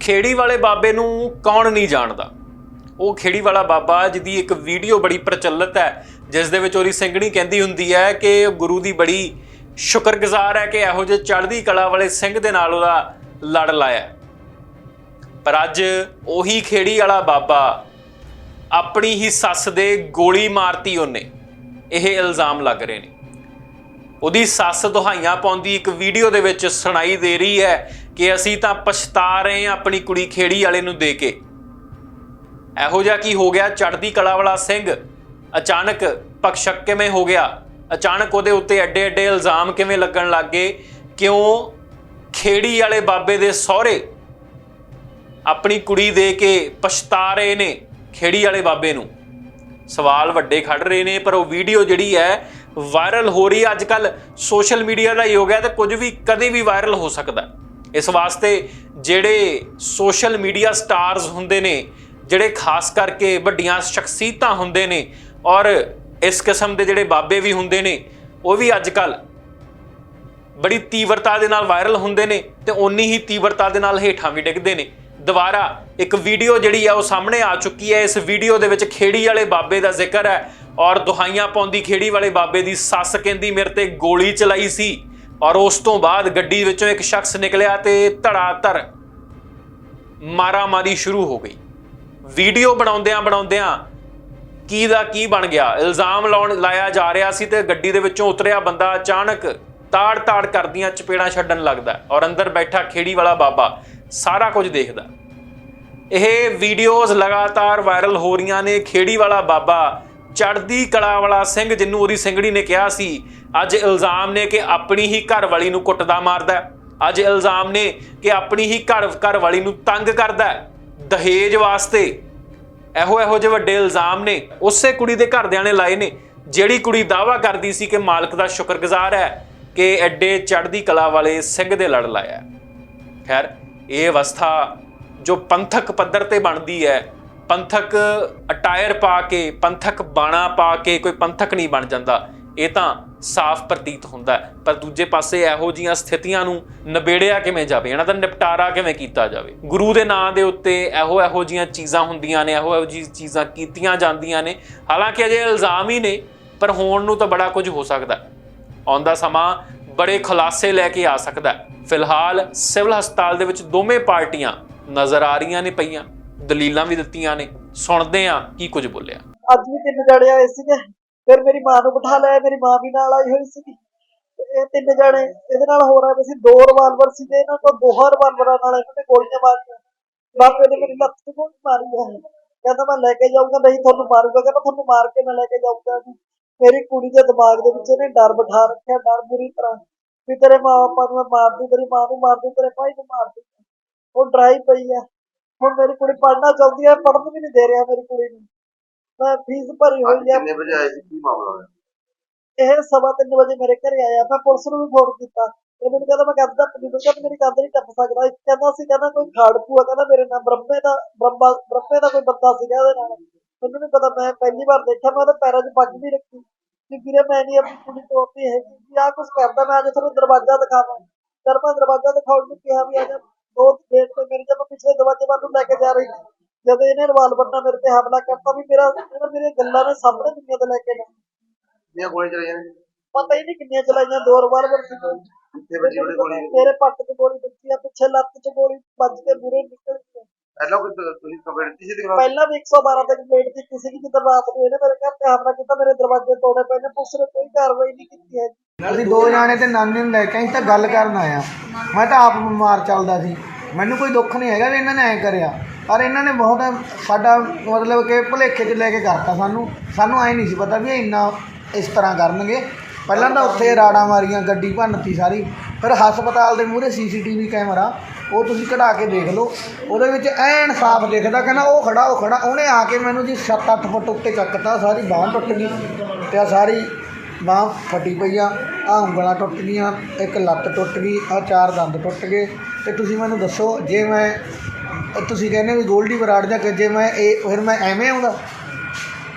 ਖੇੜੀ ਵਾਲੇ ਬਾਬੇ ਨੂੰ ਕੌਣ ਨਹੀਂ ਜਾਣਦਾ? ਉਹ ਖੇੜੀ ਵਾਲਾ ਬਾਬਾ ਜਿਹਦੀ ਇੱਕ ਵੀਡੀਓ ਬੜੀ ਪ੍ਰਚਲਿਤ ਹੈ, ਜਿਸ ਦੇ ਵਿੱਚ ਉਹਦੀ ਸਿੰਘਣੀ ਕਹਿੰਦੀ ਹੁੰਦੀ ਹੈ ਕਿ ਗੁਰੂ ਦੀ ਬੜੀ ਸ਼ੁਕਰਗੁਜ਼ਾਰ ਹੈ ਕਿ ਇਹੋ ਜਿਹੇ ਚੜ੍ਹਦੀ ਕਲਾ ਵਾਲੇ ਸਿੰਘ ਦੇ ਨਾਲ ਉਹਦਾ ਲੜ ਲਾਇਆ ਪਰ ਅੱਜ ਉਹੀ ਖੇੜੀ ਵਾਲਾ ਬਾਬਾ ਆਪਣੀ ਹੀ ਸੱਸ ਦੇ ਗੋਲੀ ਮਾਰਤੀ ਉਹਨੇ। ਇਹ ਇਲਜ਼ਾਮ ਲੱਗ ਰਹੇ ਨੇ। ਉਹਦੀ ਸੱਸ ਦੁਹਾਈਆਂ ਪਾਉਂਦੀ ਇੱਕ ਵੀਡੀਓ ਦੇ ਵਿੱਚ ਸੁਣਾਈ ਦੇ ਰਹੀ ਹੈ ਕਿ ਅਸੀਂ ਤਾਂ ਪਛਤਾ ਰਹੇ ਹਾਂ ਆਪਣੀ ਕੁੜੀ ਖੇੜੀ ਵਾਲੇ ਨੂੰ ਦੇ ਕੇ। ਇਹੋ ਜਿਹਾ ਕੀ ਹੋ ਗਿਆ? ਚੜਦੀ ਕਲਾ ਵਾਲਾ ਸਿੰਘ ਅਚਾਨਕ ਪਕਸ਼ਕ ਕਿਵੇਂ ਹੋ ਗਿਆ? ਅਚਾਨਕ ਉਹਦੇ ਉੱਤੇ ਐਡੇ ਐਡੇ ਇਲਜ਼ਾਮ ਕਿਵੇਂ ਲੱਗਣ ਲੱਗ ਗਏ? ਕਿਉਂ ਖੇੜੀ ਵਾਲੇ ਬਾਬੇ ਦੇ ਸਹੁਰੇ ਆਪਣੀ ਕੁੜੀ ਦੇ ਕੇ ਪਛਤਾ ਰਹੇ ਨੇ ਖੇੜੀ ਵਾਲੇ ਬਾਬੇ ਨੂੰ? ਸਵਾਲ ਵੱਡੇ ਖੜ ਰਹੇ ਨੇ, ਪਰ ਉਹ ਵੀਡੀਓ ਜਿਹੜੀ ਹੈ ਵਾਇਰਲ ਹੋ ਰਹੀ ਹੈ। ਅੱਜ ਕੱਲ ਸੋਸ਼ਲ ਮੀਡੀਆ ਦਾ ਯੁੱਗ ਹੈ ਤੇ ਕੁਝ ਵੀ ਕਦੇ ਵੀ ਵਾਇਰਲ ਹੋ ਸਕਦਾ। ਹੈ। ਇਸ ਵਾਸਤੇ ਜਿਹੜੇ ਸੋਸ਼ਲ ਮੀਡੀਆ ਸਟਾਰਸ ਹੁੰਦੇ ਨੇ, ਜਿਹੜੇ ਖਾਸ ਕਰਕੇ ਵੱਡੀਆਂ ਸ਼ਖਸੀਅਤਾਂ ਹੁੰਦੇ ਨੇ ਔਰ ਇਸ ਕਿਸਮ ਦੇ ਜਿਹੜੇ ਬਾਬੇ ਵੀ ਹੁੰਦੇ ਨੇ, ਉਹ ਵੀ ਅੱਜ ਕੱਲ ਬੜੀ ਤੀਵਰਤਾ ਦੇ ਨਾਲ ਵਾਇਰਲ ਹੁੰਦੇ ਨੇ ਤੇ ਓਨੀ ਹੀ ਤੀਵਰਤਾ ਦੇ ਨਾਲ ਹੇਠਾਂ ਵੀ ਡਿੱਗਦੇ ਨੇ। ਦੁਬਾਰਾ ਇੱਕ ਵੀਡੀਓ ਜਿਹੜੀ ਆ ਉਹ ਸਾਹਮਣੇ ਆ ਚੁੱਕੀ ਹੈ। ਇਸ ਵੀਡੀਓ ਦੇ ਵਿੱਚ ਖੇੜੀ ਵਾਲੇ ਬਾਬੇ ਦਾ ਜ਼ਿਕਰ ਹੈ ਔਰ ਦੁਹਾਈਆਂ ਪਾਉਂਦੀ ਖੇੜੀ ਵਾਲੇ ਬਾਬੇ ਦੀ ਸੱਸ ਕਹਿੰਦੀ, ਮੇਰੇ ਤੇ ਗੋਲੀ ਚਲਾਈ ਸੀ। ਔਰ ਉਸ ਤੋਂ ਬਾਅਦ ਗੱਡੀ ਵਿੱਚੋਂ ਇੱਕ ਸ਼ਖਸ ਨਿਕਲਿਆ ਤੇ ਧੜਾ ਧਰ ਮਾਰਾ ਮਾਰੀ ਸ਼ੁਰੂ ਹੋ ਗਈ। ਵੀਡੀਓ ਬਣਾਉਂਦਿਆਂ ਬਣਾਉਂਦਿਆਂ ਕੀ ਦਾ ਕੀ ਬਣ ਗਿਆ? ਇਲਜ਼ਾਮ ਲਾਉਣ, ਲਾਇਆ ਜਾ ਰਿਹਾ ਸੀ ਤੇ ਗੱਡੀ ਦੇ ਵਿੱਚੋਂ ਉਤਰਿਆ ਬੰਦਾ ਅਚਾਨਕ ਤਾੜ ਤਾੜ ਕਰਦੀਆਂ ਚਪੇੜਾਂ ਛੱਡਣ ਲੱਗਦਾ ਔਰ ਅੰਦਰ ਬੈਠਾ ਖੇੜੀ ਵਾਲਾ ਬਾਬਾ ਸਾਰਾ ਕੁਝ ਦੇਖਦਾ ਇਹ ਵੀਡੀਓਜ਼ ਲਗਾਤਾਰ ਵਾਇਰਲ ਹੋ ਰਹੀਆਂ ਨੇ। ਖੇੜੀ ਵਾਲਾ ਬਾਬਾ ਚੜਦੀ ਕਲਾ ਵਾਲਾ ਸਿੰਘ ਜਿਹਨੂੰ ਉਹਦੀ ਸਿੰਘੜੀ ਨੇ ਕਿਹਾ ਸੀ, ਅੱਜ ਇਲਜ਼ਾਮ ਨੇ ਕਿ ਆਪਣੀ ਹੀ ਘਰ ਵਾਲੀ ਨੂੰ ਕੁੱਟਦਾ ਮਾਰਦਾ ਅੱਜ ਇਲਜ਼ਾਮ ਨੇ ਕਿ ਆਪਣੀ ਹੀ ਘਰ ਘਰ ਵਾਲੀ ਨੂੰ ਤੰਗ ਕਰਦਾ ਦਹੇਜ ਵਾਸਤੇ ਇਹੋ ਇਹੋ ਜਿਹੇ ਵੱਡੇ ਇਲਜ਼ਾਮ ਨੇ, ਉਸੇ ਕੁੜੀ ਦੇ ਘਰਦਿਆਂ ਨੇ ਲਾਏ ਨੇ, ਜਿਹੜੀ ਕੁੜੀ ਦਾਵਾ ਕਰਦੀ ਸੀ ਕਿ ਮਾਲਕ ਦਾ ਸ਼ੁਕਰਗੁਜ਼ਾਰ ਹੈ ਕਿ ਐਡੇ ਚੜ੍ਹਦੀ ਕਲਾ ਵਾਲੇ ਸਿੰਘ ਦੇ ਲੜ ਲਾਇਆ ਖੈਰ, ਇਹ ਅਵਸਥਾ ਜੋ ਪੰਥਕ ਪੱਧਰ ਤੇ ਬਣਦੀ ਹੈ ਪੰਥਕ ਅਟਾਇਰ ਪਾ ਕੇ, ਪੰਥਕ ਬਾਣਾ ਪਾ ਕੇ ਕੋਈ ਪੰਥਕ ਨਹੀਂ ਬਣ ਜਾਂਦਾ, ਇਹ ਤਾਂ ਸਾਫ਼ ਪ੍ਰਤੀਤ ਹੁੰਦਾ ਪਰ ਦੂਜੇ ਪਾਸੇ ਇਹੋ ਜੀਆਂ ਸਥਿਤੀਆਂ ਨੂੰ ਨਿਬੇੜਿਆ ਕਿਵੇਂ ਜਾਵੇ? ਇਹਨਾਂ ਦਾ ਨਿਪਟਾਰਾ ਕਿਵੇਂ ਕੀਤਾ ਜਾਵੇ? ਗੁਰੂ ਦੇ ਨਾਂ ਦੇ ਉੱਤੇ ਇਹੋ ਇਹੋ ਜੀਆਂ ਚੀਜ਼ਾਂ ਹੁੰਦੀਆਂ ਨੇ, ਇਹੋ ਇਹੋ ਜੀ ਚੀਜ਼ਾਂ ਕੀਤੀਆਂ ਜਾਂਦੀਆਂ ਨੇ। ਹਾਲਾਂਕਿ ਅਜੇ ਇਲਜ਼ਾਮ ਹੀ ਨੇ, ਪਰ ਹੋਣ ਨੂੰ ਤਾਂ ਬੜਾ ਕੁਝ ਹੋ ਸਕਦਾ ਆਉਂਦਾ ਸਮਾਂ ਬੜੇ ਖੁਲਾਸੇ ਲੈ ਕੇ ਆ ਸਕਦਾ ਫਿਲਹਾਲ ਸਿਵਲ ਹਸਪਤਾਲ ਦੇ ਵਿੱਚ ਦੋਵੇਂ ਪਾਰਟੀਆਂ ਨਜ਼ਰ ਆ ਰਹੀਆਂ ਨੇ ਪਈਆਂ। ਦਲੀਲਾਂ ਵੀ ਦਿੱਤੀਆਂ ਨੇ, ਸੁਣਦੇ ਆ ਕੀ ਕੁਝ ਬੋਲਿਆ। ਅੱਜ ਵੀ ਤਿੰਨ ਜਣੇ ਆਏ ਸੀਗੇ, ਫਿਰ ਮੇਰੀ ਮਾਂ ਨੂੰ ਬਿਠਾ ਲਿਆ, ਮੇਰੀ ਮਾਂ ਵੀ ਨਾਲ ਆਈ ਹੋਈ ਸੀਗੀ। ਇਹ ਤਿੰਨ ਜਣੇ, ਇਹਦੇ ਨਾਲ ਹੋ ਰਿਹਾ ਸੀ, ਦੋ ਰਿਵਾਲਵਰ ਸੀਗੇ, ਇਹਨਾਂ ਕੋਲ ਦੋਹਾਂ ਰਿਵਾਲਵਰਾਂ ਨਾਲ ਇਹਨਾਂ ਨੇ ਗੋਲੀਆਂ ਮਾਰੀਆਂ। ਬਾਪੇ ਨੇ ਮੇਰੀ ਲੱਤ ਤੇ ਗੋਲੀ ਮਾਰੀ ਹੈ ਕਹਿੰਦਾ ਮੈਂ ਲੈ ਕੇ ਜਾਊਂਗਾ, ਨਹੀਂ ਤੁਹਾਨੂੰ ਮਾਰੂਗਾ, ਕਹਿੰਦਾ ਤੁਹਾਨੂੰ ਮਾਰ ਕੇ ਮੈਂ ਲੈ ਕੇ ਜਾਊਂਗਾ ਮੇਰੀ ਕੁੜੀ ਦੇ ਦਿਮਾਗ ਦੇ ਵਿੱਚ ਇਹਨੇ ਡਰ ਬਿਠਾ ਰੱਖਿਆ, ਡਰ ਬੁਰੀ ਤਰ੍ਹਾਂ। ਵੀ ਤੇਰੇ ਮਾਂ ਬਾਪਾ ਨੂੰ ਮੈਂ ਮਾਰਦੀ ਤੇਰੀ ਮਾਂ ਨੂੰ ਮਾਰ ਮਾਰਦੀ ਤੇਰੇ ਭਾਈ ਨੂੰ ਮਾਰਦੀ ਉਹ ਡਰਾਈ ਪਈ ਆ। ਹੁਣ ਮੇਰੀ ਕੁੜੀ ਪੜ੍ਹਨਾ ਚਾਹੁੰਦੀ ਹੈ ਪੜ੍ਹਨ ਵੀ ਨਹੀਂ ਦੇ ਰਿਹਾ ਮੇਰੀ ਕੁੜੀ ਨੂੰ। ਮੈਂ ਫੀਸ ਭਰੀ ਹੋਈ ਹੈ ਕਿੰਨੇ ਵਜੇ ਆਏ ਸੀ? ਕੀ ਮਾਮਲਾ ਹੋਇਆ? ਇਹ ਸਵਾ ਤਿੰਨ ਵਜੇ ਮੇਰੇ ਘਰੇ ਆਇਆ ਮੈਂ ਪੁਲਿਸ ਨੂੰ ਵੀ ਫੋਨ ਕੀਤਾ। ਇਹ ਮੈਨੂੰ ਕਹਿੰਦਾ ਮੈਂ ਕੰਧ ਦਾ ਪੁਲਿਸ ਕਹਿੰਦਾ ਮੇਰੀ ਕੰਧ ਨਹੀਂ ਟੱਪ ਸਕਦਾ। ਕਹਿੰਦਾ ਸੀ ਕਹਿੰਦਾ ਕੋਈ ਖਾੜਕੂ ਆ ਕਹਿੰਦਾ ਮੇਰੇ ਨਾਲ ਬ੍ਰਹਮੇ ਦਾ ਬ੍ਰਹਮਾ ਬ੍ਰਹਮੇ ਦਾ ਕੋਈ ਬੰਦਾ ਸੀਗਾ ਉਹਦੇ ਨਾਲ। ਮੈਨੂੰ ਨਹੀਂ ਪਤਾ ਮੈਂ ਪਹਿਲੀ ਵਾਰ ਦੇਖਿਆ ਮੈਂ ਉਹਦੇ ਪੈਰਾਂ 'ਚ ਪੱਗ ਵੀ ਰੱਖੀ। ਕਿ ਵੀਰੇ ਮੈਂ ਨਹੀਂ ਆਪਣੀ ਕੁੜੀ ਤੋੜਦੀ ਹੈਗੀ ਵੀ ਆਹ ਕੁਝ ਕਰਦਾ ਮੈਂ ਅੱਜ ਤੁਹਾਨੂੰ ਦਰਵਾਜ਼ਾ ਦਿਖਾਵਾਂ। ਜਦ ਮੈਂ ਦਰਵਾਜ਼ਾ ਦਿਖਾਉਣ ਨੂੰ ਕਿਹਾ ਵੀ ਆ ਜਾ। ਦੋ ਗੇਟ ਤੇ ਮੇਰੇ ਜਦ ਪਿਛਲੇ ਦਰਵਾਜ਼ੇ ਵੱਲ ਨੂੰ ਲੈ ਕੇ ਜਾ ਰਹੀ ਸੀ। ਜਦ ਇਹਨੇ ਰਿਵਾਲਵਰ ਨਾਲ ਮੇਰੇ ਤੇ ਹਮਲਾ ਕਰਤਾ ਵੀ ਮੇਰਾ ਇਹਨੇ ਮੇਰੀਆਂ ਗੱਲਾਂ ਨੇ ਸਾਹਮਣੇ ਦੁਨੀਆ ਤੇ ਲੈ ਕੇ ਨਾ। ਕਿੰਨੀਆਂ ਗੋਲੀਆਂ ਚਲਾਈਆਂ ਨੇ? ਪਤਾ ਹੀ ਨਹੀਂ ਕਿੰਨੀਆਂ ਚਲਾਈਆਂ ਦੋ ਰਿਵਾਲਵਰ ਸੀ। ਕਿੱਥੇ ਵੱਜੀ ਉਹਦੀ ਗੋਲੀ? ਮੇਰੇ ਪੱਟ 'ਚ ਗੋਲੀ ਵੱਜੀ ਆ ਪਿੱਛੇ ਲੱਤ 'ਚ ਗੋਲੀ ਵੱਜ ਕੇ ਮੂਰੇ ਨਿਕਲ ਗਈ ਪਹਿਲਾਂ ਕੋਈ ਤੁਸੀਂ ਕੰਪਲੇਂਟ ਦਿੱਤੀ ਸੀ ਦਿਖਾ ਪਹਿਲਾਂ ਵੀ 112 ਤੇ ਕੰਪਲੇਂਟ ਕੀਤੀ ਸੀ ਕਿ ਰਾਤ ਨੂੰ ਇਹਨੇ ਮੇਰੇ ਘਰ ਤੇ ਹਮਲਾ ਕੀਤਾ ਮੇਰੇ ਦਰਵਾਜ਼ੇ ਤੋੜੇ ਪਏ ਨੇ ਪੁਲਿਸ ਨੇ ਕੋਈ ਕਾਰਵਾਈ ਨਹੀਂ ਕੀਤੀ ਹੈ ਅਸੀਂ ਦੋ ਜਾਣੇ ਤੇ ਨਾਨੀ ਨੂੰ ਲੈ ਕੇ ਆਏ ਤਾਂ ਗੱਲ ਕਰਨ ਆਇਆ ਮੈਂ ਤਾਂ ਆਪ ਬਿਮਾਰ ਚੱਲਦਾ ਸੀ। ਮੈਨੂੰ ਕੋਈ ਦੁੱਖ ਨਹੀਂ ਹੈਗਾ ਵੀ ਇਹਨਾਂ ਨੇ ਐ ਕਰਿਆ। ਪਰ ਇਹਨਾਂ ਨੇ ਬਹੁਤ ਸਾਡਾ ਮਤਲਬ ਕਿ ਭੁਲੇਖੇ 'ਚ ਲੈ ਕੇ ਕਰਤਾ ਸਾਨੂੰ। ਸਾਨੂੰ ਐ ਨਹੀਂ ਸੀ ਪਤਾ ਵੀ ਇਹ ਇੰਨਾ ਇਸ ਤਰ੍ਹਾਂ ਕਰਨਗੇ। ਪਹਿਲਾਂ ਤਾਂ ਉੱਥੇ ਰਾੜਾਂ ਮਾਰੀਆਂ, ਗੱਡੀ ਭੰਨਤੀ ਸਾਰੀ। ਫਿਰ ਹਸਪਤਾਲ ਦੇ ਮੂਹਰੇ ਸੀਸੀਟੀਵੀ ਕੈਮਰਾ, ਉਹ ਤੁਸੀਂ ਕਢਾ ਕੇ ਦੇਖ ਲਓ। ਉਹਦੇ ਵਿੱਚ ਐਨ ਸਾਫ਼ ਦਿਖਦਾ, ਕਹਿੰਦਾ ਉਹ ਖੜਾ ਉਹ ਖੜਾ। ਉਹਨੇ ਆ ਕੇ ਮੈਨੂੰ ਜੀ 7-8 ਫੁੱਟ ਉੱਤੇ ਚੱਕਤਾ, ਸਾਰੀ ਬਾਂਹ ਟੁੱਟ ਗਈ। ਤੇ ਆਹ ਸਾਰੀ ਬਾਂਹ ਫਟੀ ਪਈ ਆ ਆ ਉਂਗਲਾਂ ਟੁੱਟ ਗਈਆਂ, ਇੱਕ ਲੱਤ ਟੁੱਟ ਗਈ ਆ ਚਾਰ ਦੰਦ ਟੁੱਟ ਗਏ। ਤੇ ਤੁਸੀਂ ਮੈਨੂੰ ਦੱਸੋ, ਜੇ ਮੈਂ, ਤੁਸੀਂ ਕਹਿੰਦੇ ਵੀ ਗੋਲਡੀ ਬਰਾੜ ਜਾਂ ਜੇ ਮੈਂ ਇਹ, ਫਿਰ ਮੈਂ ਐਵੇਂ ਆਉਂਦਾ?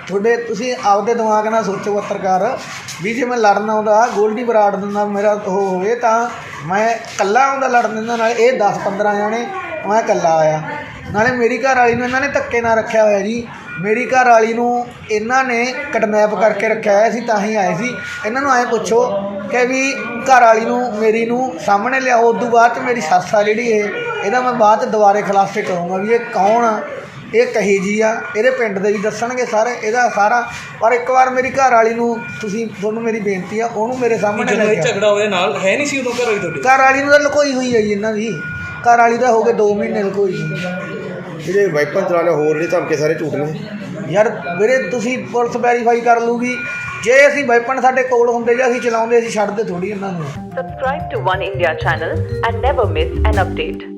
ਤੁਹਾਡੇ, ਤੁਸੀਂ ਆਪਦੇ ਦਿਮਾਗ ਨਾਲ ਸੋਚੋ ਪੱਤਰਕਾਰ, ਵੀ ਜੇ ਮੈਂ ਲੜਨ ਆਉਂਦਾ, ਗੋਲਡੀ ਬਰਾੜ ਦੇ ਮੇਰਾ ਉਹ ਹੋਵੇ ਤਾਂ ਮੈਂ ਇਕੱਲਾ ਆਉਂਦਾ ਲੜਨ ਦੇ ਨਾਲ, ਇਹ 10 15 ਜਾਣੇ, ਮੈਂ ਇਕੱਲਾ ਆਇਆ। ਨਾਲੇ ਮੇਰੀ ਘਰ ਵਾਲੀ ਨੂੰ ਇਹਨਾਂ ਨੇ ਧੱਕੇ ਨਾਲ ਰੱਖਿਆ ਹੋਇਆ ਜੀ। ਮੇਰੀ ਘਰ ਵਾਲੀ ਨੂੰ ਇਹਨਾਂ ਨੇ ਕਿਡਨੈਪ ਕਰਕੇ ਰੱਖਿਆ ਹੋਇਆ ਸੀ ਤਾਂ ਹੀ ਆਏ ਸੀ। ਇਹਨਾਂ ਨੂੰ ਐਂ ਪੁੱਛੋ ਕਿ ਵੀ ਘਰ ਵਾਲੀ ਨੂੰ ਮੇਰੀ ਨੂੰ ਸਾਹਮਣੇ ਲਿਆਓ ਉਦੋਂ ਬਾਅਦ 'ਚ ਮੇਰੀ ਸੱਸ ਆ ਜਿਹੜੀ ਇਹ ਇਹਦਾ ਮੈਂ ਬਾਅਦ ਦੁਬਾਰੇ ਖੁਲਾਸੇ ਕਰੂੰਗਾ ਵੀ ਇਹ ਕੌਣ ਆ? ਇਹ ਕਹੀ ਜੀ ਆ। ਇਹਦੇ ਪਿੰਡ ਦੇ ਵੀ ਦੱਸਣਗੇ ਸਾਰੇ ਇਹਦਾ ਸਾਰਾ। ਪਰ ਇੱਕ ਵਾਰ ਮੇਰੀ ਘਰ ਵਾਲੀ ਨੂੰ ਤੁਸੀਂ ਤੁਹਾਨੂੰ ਮੇਰੀ ਬੇਨਤੀ ਆ ਉਹਨੂੰ ਮੇਰੇ ਸਾਹਮਣੇ ਲੈ ਕੇ। ਝਗੜਾ ਉਹਦੇ ਨਾਲ ਹੈ ਨਹੀਂ ਸੀ ਉਦੋਂ ਘਰ ਹੋਈ ਤੁਹਾਡੇ? ਘਰ ਵਾਲੀ ਨੂੰ ਤਾਂ ਲੁਕੋਈ ਹੋਈ ਹੈ ਜੀ ਇਹਨਾਂ ਦੀ। ਘਰ ਵਾਲੀ ਤਾਂ ਹੋ ਗਏ 2 ਮਹੀਨੇ ਲੁਕੋਈ। ਜਿਹੜੇ ਵਾਈਪਨ ਚਲਾਣੇ ਹੋਰ ਨੇ ਧਮਕੇ ਸਾਰੇ ਝੂਠ ਨੇ। ਯਾਰ ਵੀਰੇ ਤੁਸੀਂ ਪੁਲਿਸ ਵੈਰੀਫਾਈ ਕਰ ਲੂਗੀ ਜੇ ਅਸੀਂ ਵੈਪਨ ਸਾਡੇ ਕੋਲ ਹੁੰਦੇ ਜਾਂ ਅਸੀਂ ਚਲਾਉਂਦੇ ਅਸੀਂ ਛੱਡਦੇ ਥੋੜੀ ਇਹਨਾਂ ਨੂੰ। Subscribe to One India channel and never miss an update.